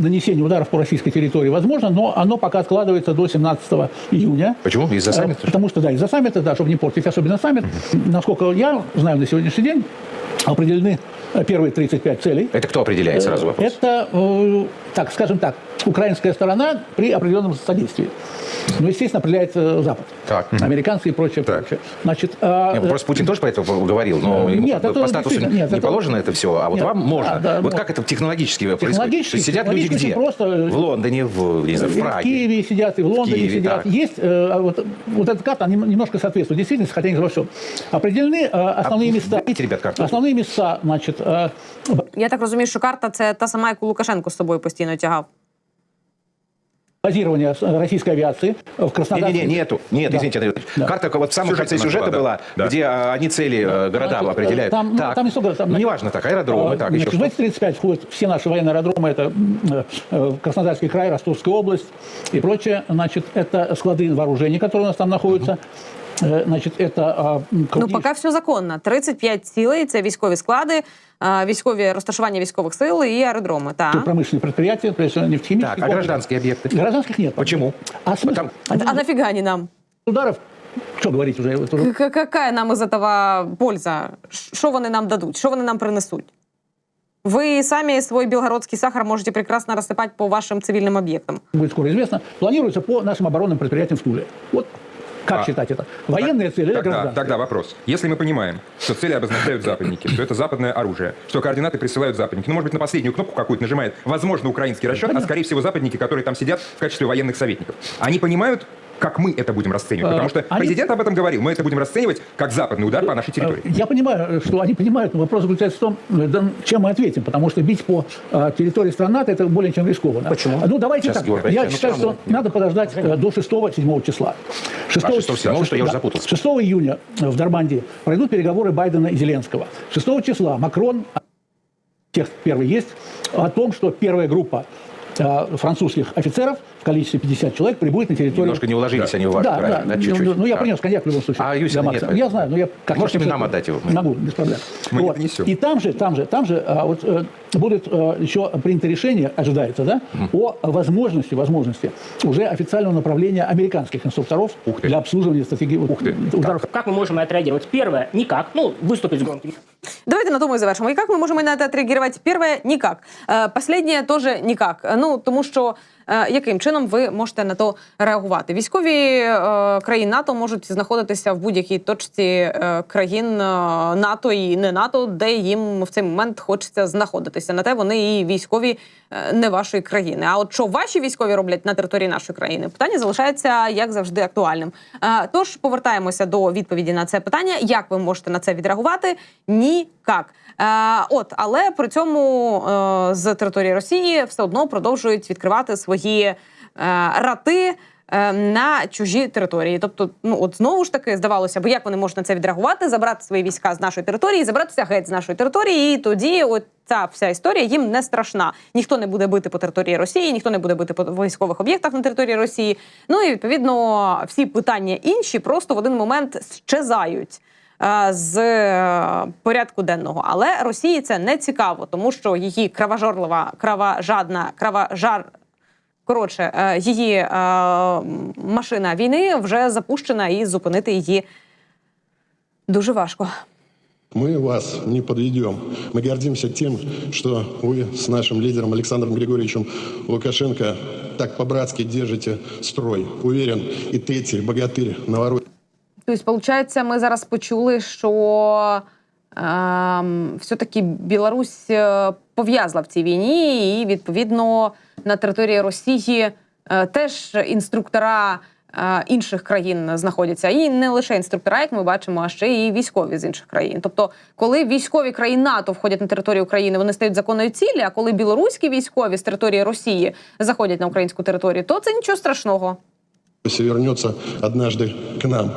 нанесение ударов по российской территории возможно, но оно пока откладывается до 17 июня. Почему? Из-за Э, саммита? Потому что, да, из-за саммита, да, чтобы не портить особенно саммит. Насколько я знаю на сегодняшний день, определены первые 35 целей. Это кто определяет сразу вопрос? Это, э, так, скажем так, украинская сторона при определенном содействии. Ну, естественно, определяет э, Запад. Так. Американцы и прочее, Так. прочее. Значит, э, Нет, просто Путин тоже про это говорил, но Э, ему нет, по это статусу нет, не это- положено это все, а вот Нет, вам можно. да, да, вот можно. как это технологически, происходит? Технологически- есть сидят люди технологически где? просто, э, в Лондоне, в, не знаю, в Праге. в Киеве сидят, и в Лондоне Киеве, сидят. так. Есть э, а вот, вот эта карта она немножко соответствует действительности, хотя не во всем. Определены э, основные А места. дайте, ребят, карту. Основные места, значит, э, Я так розумію, що карта це та сама, яку Лукашенко з собою постійно тягав. базирования с- российской авиации в Краснодаре. Не-не-не, нету. Нет, Да. извините. Да. Карта вот в самом Сюжете конце сюжета была, да. была, Да. где а, они цели э, города Значит, определяют. Там, ну, так. там не столько, там, ну, неважно так, аэродромы, А, так, значит, еще в эти 35 входят все наши военные аэродромы, это э, Краснодарский край, Ростовская область и прочее. Значит, это склады вооружений, которые у нас там находятся. Э, Значит, это а, м, Ну, крупнейшие- поки все законно. 35 цілей це військові склади, е, військові розташування військовых сил і аеродроми. Та. промышленные предприятия, то есть нефтехимические Так, а комплексы. гражданские объекты? Гражданских нет. Почему? А смысл? Потому- А нафіга они нам? ударов, что говорить уже? вот уже К- Какая нам із этого польза? Ш- Що вони нам дадуть? Що вони нам принесуть? Ви самі свій білгородський сахар можете прекрасно розсипати по вашим цивільним об'єктам. будет скоро известно, планируется по нашим оборонным предприятиям в Туле. Вот как А, считать это? Военные цели или Тогда, гражданские? тогда вопрос. Если мы понимаем, что цели обозначают западники, что это западное оружие, что координаты присылают западники, ну, может быть, на последнюю кнопку какую-то нажимает, возможно, украинский расчет, а скорее всего западники, которые там сидят в качестве военных советников. Они понимают, как мы это будем расценивать? Э, Потому что они- президент об этом говорил. Мы это будем расценивать как западный удар по нашей территории. Я понимаю, что они понимают, но вопрос заключается в том, э, чем мы ответим, потому что бить по э, территории стран НАТО это более чем рискованно. Почему? Ну, давайте Сейчас, так. Я считаю, что надо подождать э, до 6-7 числа. 6, А, 6-7, что я уже запутался. 6 июня в Нормандии пройдут переговоры Байдена и Зеленского. 6 числа Макрон, текст первый есть, о том, что первая группа э, французских офицеров в количестве 50 человек прибудет на территорию... Немножко не уложились они в ваш Да, правильно, да, да, чуть-чуть. Ну, ну, я Так. принес коньяк в любом случае. А Юсина нет, поэтому. Я знаю, но я как Можете человек- нам отдать его? Могу, без проблем. Мы не принесем. И там же, там же, там же а, вот, э, будет э, еще принято решение, ожидается, да, о возможности, возможности уже официального направления американских инструкторов Ух ты. для обслуживания стратегии вот, Ух ты. ударов. Как мы можем отреагировать? Первое, никак. Ну, выступить с громким Давайте на тому і завершимо. І як ми можемо на це отреагувати? Перше – ніяк. Е, Последнє теж ніяк. Ну, тому що яким чином ви можете на то реагувати? Військові е, країн НАТО можуть знаходитися в будь-якій точці е, країн е, НАТО і не НАТО, де їм в цей момент хочеться знаходитися. На те вони і військові е, не вашої країни. А от що ваші військові роблять на території нашої країни? Питання залишається як завжди актуальним. Е, Тож повертаємося до відповіді на це питання. Як ви можете на це відреагувати? Е, От, але при цьому е, з території Росії все одно продовжують відкривати свої е, рати. е, На чужі території, тобто, ну от знову ж таки здавалося б, як вони можуть на це відреагувати, забрати свої війська з нашої території, забратися геть з нашої території, і тоді от ця вся історія їм не страшна. Ніхто не буде бити по території Росії, ніхто не буде бити по військових об'єктах на території Росії. Ну і відповідно всі питання інші просто в один момент щезають. е, З порядку денного, але Росії це не цікаво, тому що її кровожорлива, кровожадна, кровожар коротше, е, її е, машина війни вже запущена, і зупинити її дуже важко. Мы вас не подведем. Мы гордимся тем, что вы с нашим лидером Александром Григорьевичем Лукашенко так по-братски держите строй. Уверен, и третий богатырь Новороссии. Тобто, виходить, ми зараз почули, що ем, все-таки Білорусь е, пов'язла в цій війні, і відповідно на території Росії е, теж інструктора. е, Інших країн знаходяться і не лише інструктора, як ми бачимо, а ще і військові з інших країн. Тобто, коли військові країн НАТО входять на територію України, вони стають законною цілі. А коли білоруські військові з території Росії заходять на українську територію, то це нічого страшного. вернется однажды к нам.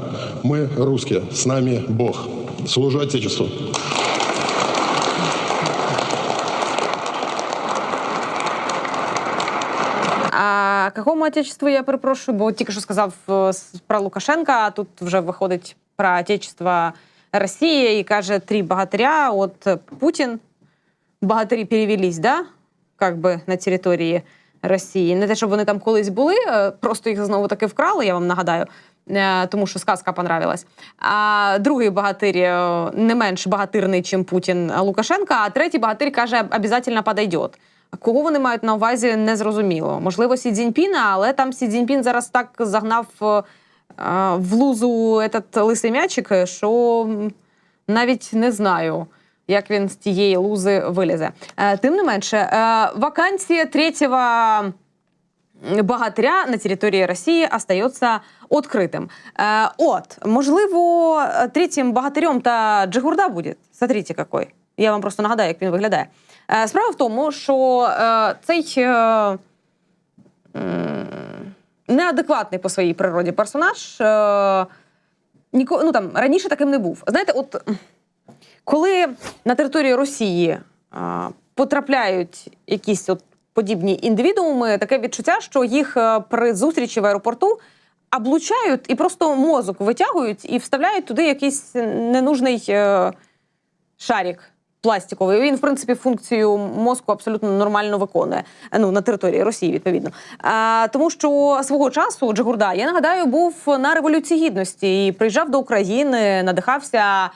Мы русские, с нами Бог. Служу Отечеству. А какому отечеству я перепрошую? Бо тільки що сказав е, про Лукашенка, а тут вже виходить про отечество Росії і каже три богатиря. От Путін, богатирі перевелись, да? як би, на території Росії. Не те, щоб вони там колись були, е, просто їх знову таки вкрали, я вам нагадаю. е, Тому що сказка понравилась. А другий багатир е, не менш багатирний, чим Путін Лукашенка. А третій багатир каже, обов'язково подойдет. Кого вони мають на увазі, не зрозуміло. Можливо, Сі Цзіньпіна, але там Сі Цзіньпін зараз так загнав е, е, в лузу этот лисий м'ячик, що навіть не знаю, як він з тієї лузи вилізе. Е, Тим не менше, вакансія третього богатыря на території Росії остається відкритим. От, можливо, третім богатирем та Джигурда буде. Смотрите, який. Я вам просто нагадаю, як він виглядає. Е, справа в тому, що е, цей е, неадекватний по своїй природі персонаж ну, там, раніше таким не був. Знаєте, от коли на території Росії потрапляють якісь от подібні індивідууми, таке відчуття, що їх при зустрічі в аеропорту облучають і просто мозок витягують і вставляють туди якийсь ненужний шарик. Пластиковий він, в принципі, функцію мозку абсолютно нормально виконує. е, Ну на території Росії, відповідно. А, тому що свого часу Джигурда, я нагадаю, був на революції гідності і приїжджав до України, надихався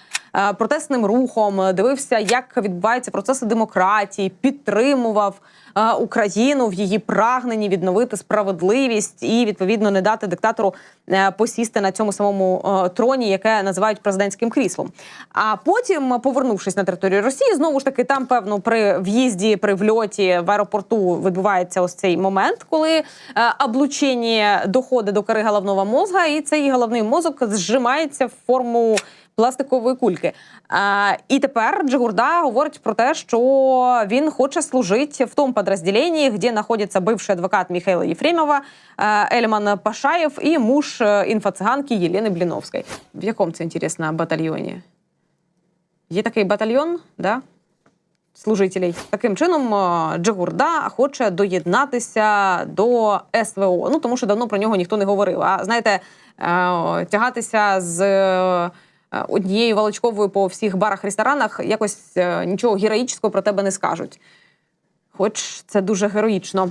протестним рухом, дивився, як відбуваються процеси демократії, підтримував е, Україну в її прагненні відновити справедливість і відповідно не дати диктатору е, посісти на цьому самому е, троні, яке називають президентським кріслом. А потім, повернувшись на територію Росії, знову ж таки там, певно, при в'їзді, при вльоті в аеропорту відбувається ось цей момент, коли е, облучення доходить до кори головного мозга, і цей головний мозок зжимається в форму пластикової кульки. А, і тепер Джигурда говорить про те, що він хоче служити в тому підрозділенні, де знаходиться бивший адвокат Михайла Єфремова, е, Ельман Пашаєв і муж е, інфоциганки Єлени Бліновської. В якому це інтересно батальйоні? Є такий батальйон, да? служителей. Таким чином, е, Джигурда хоче доєднатися до СВО. Ну тому що давно про нього ніхто не говорив. А знаєте, е, тягатися з е, однією Волочковою по всіх барах-ресторанах якось е, нічого героїчного про тебе не скажуть. Хоч це дуже героїчно.